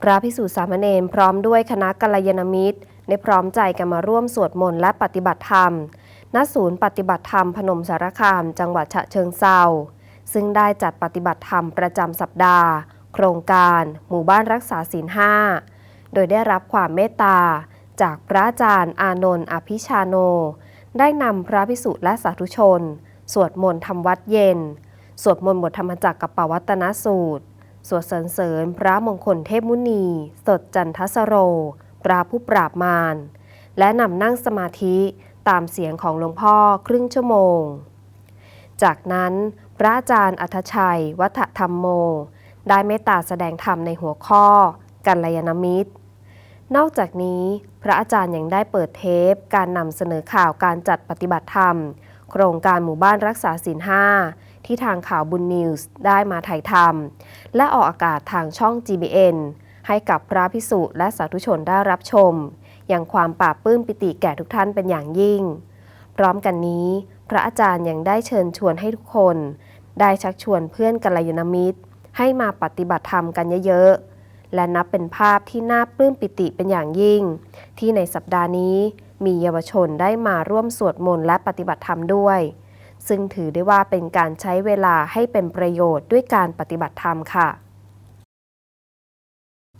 พระพิสุสามเณรพร้อมด้วยคณะกัลยาณมิตร ได้พร้อมใจกันมาร่วมสวดมนต์และปฏิบัติธรรม ณ ศูนย์ปฏิบัติธรรมพนมสารคาม จังหวัดฉะเชิงเซาซึ่งได้จัดปฏิบัติธรรมประจำสัปดาห์ โครงการ หมู่บ้านรักษาศีลห้า โดยได้รับความเมตตา จากพระอาจารย์อานนท์อภิชาโน ได้นำพระพิสุและสาธุชน สวดมนต์ทำวัดเย็น สวดมนต์บทธรรมจักรกับปวัตนสูตร สวดสรรเสริญพระมงคลเทพมุนี สดจันทสโร พระผู้ปราบมาร และนำนั่งสมาธิตามเสียงของหลวงพ่อครึ่งชั่วโมง จากนั้นพระอาจารย์อัธชัย วัฒธรรมโม ได้เมตตาแสดงธรรมในหัวข้อ กัลยาณมิตร นอกจากนี้พระอาจารย์ยังได้เปิดเทป การนำเสนอข่าวการจัดปฏิบัติธรรม โครงการหมู่บ้านรักษาศีลห้า ที่ทางข่าวบุญนิวส์ได้มาถ่ายทำและออกอากาศทางช่อง GBN ให้กับพระพิสุและสาธุชนได้รับชม อย่างความปราบปลื้มปิติแก่ทุกท่านเป็นอย่างยิ่ง พร้อมกันนี้ พระอาจารย์ยังได้เชิญชวนให้ทุกคน ได้ชักชวนเพื่อนกัลยาณมิตร ให้มาปฏิบัติธรรมกันเยอะๆ และนับเป็นภาพที่น่าปลื้มปิติเป็นอย่างยิ่ง ที่ในสัปดาห์นี้มีเยาวชนได้มาร่วมสวดมนต์และปฏิบัติธรรมด้วย ซึ่งถือได้ว่าเป็นการใช้เวลาให้เป็นประโยชน์ด้วยการปฏิบัติธรรมค่ะ